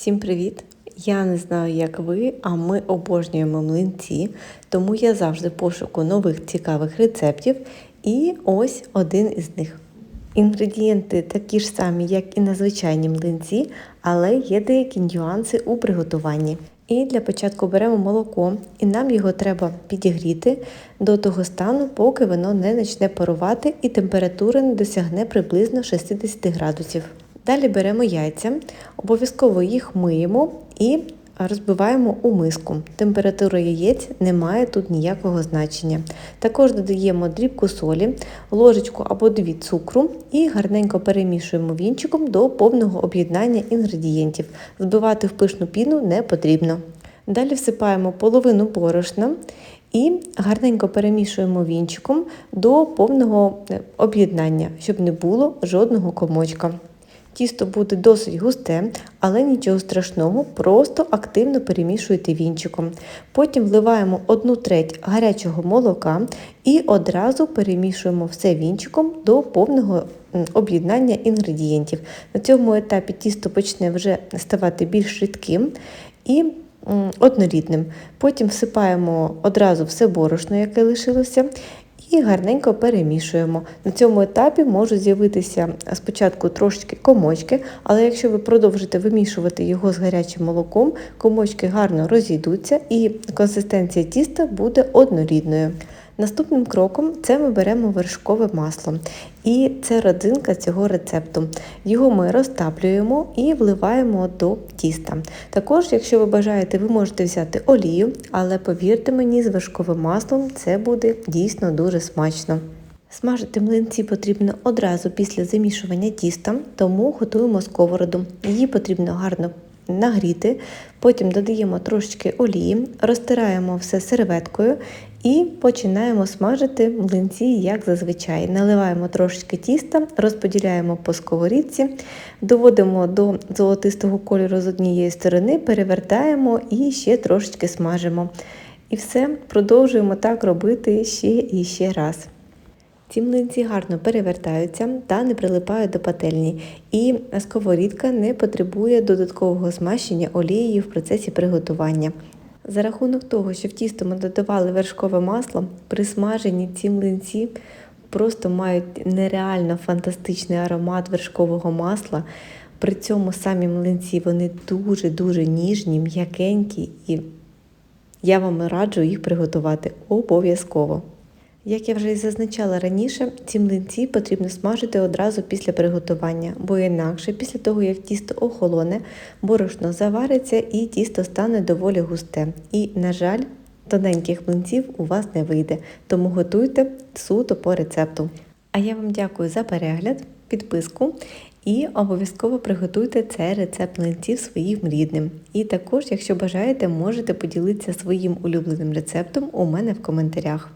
Всім привіт! Я не знаю, як ви, а ми обожнюємо млинці, тому я завжди пошуку нових цікавих рецептів. І ось один із них. Інгредієнти такі ж самі, як і на звичайні млинці, але є деякі нюанси у приготуванні. І для початку беремо молоко, і нам його треба підігріти до того стану, поки воно не почне парувати і температура не досягне приблизно 60 градусів. Далі беремо яйця, обов'язково їх миємо і розбиваємо у миску. Температура яєць не має тут ніякого значення. Також додаємо дрібку солі, ложечку або дві цукру і гарненько перемішуємо вінчиком до повного об'єднання інгредієнтів. Збивати в пишну піну не потрібно. Далі всипаємо половину борошна і гарненько перемішуємо вінчиком до повного об'єднання, щоб не було жодного комочка. Тісто буде досить густе, але нічого страшного, просто активно перемішуйте вінчиком. Потім вливаємо 1 треть гарячого молока і одразу перемішуємо все вінчиком до повного об'єднання інгредієнтів. На цьому етапі тісто почне вже ставати більш рідким і однорідним. Потім всипаємо одразу все борошно, яке лишилося, і гарненько перемішуємо. На цьому етапі можуть з'явитися спочатку трошечки комочки, але якщо ви продовжите вимішувати його з гарячим молоком, комочки гарно розійдуться і консистенція тіста буде однорідною. Наступним кроком це ми беремо вершкове масло. І це родзинка цього рецепту. Його ми розтаплюємо і вливаємо до тіста. Також, якщо ви бажаєте, ви можете взяти олію, але повірте мені, з вершковим маслом це буде дійсно дуже смачно. Смажити млинці потрібно одразу після замішування тіста, тому готуємо сковороду. Її потрібно гарно нагріти, потім додаємо трошечки олії, розтираємо все серветкою і починаємо смажити млинці, як зазвичай. Наливаємо трошечки тіста, розподіляємо по сковорідці, доводимо до золотистого кольору з однієї сторони, перевертаємо і ще трошечки смажимо. І все, продовжуємо так робити ще і ще раз. Ці млинці гарно перевертаються та не прилипають до пательні, і сковорідка не потребує додаткового змащення олією в процесі приготування. За рахунок того, що в тісто ми додавали вершкове масло, при смаженні ці млинці просто мають нереально фантастичний аромат вершкового масла. При цьому самі млинці вони дуже-дуже ніжні, м'якенькі, і я вам раджу їх приготувати обов'язково. Як я вже і зазначала раніше, ці млинці потрібно смажити одразу після приготування, бо інакше, після того, як тісто охолоне, борошно завариться і тісто стане доволі густе. І, на жаль, тоненьких млинців у вас не вийде, тому готуйте суто по рецепту. А я вам дякую за перегляд, підписку і обов'язково приготуйте цей рецепт млинців своїм рідним. І також, якщо бажаєте, можете поділитися своїм улюбленим рецептом у мене в коментарях.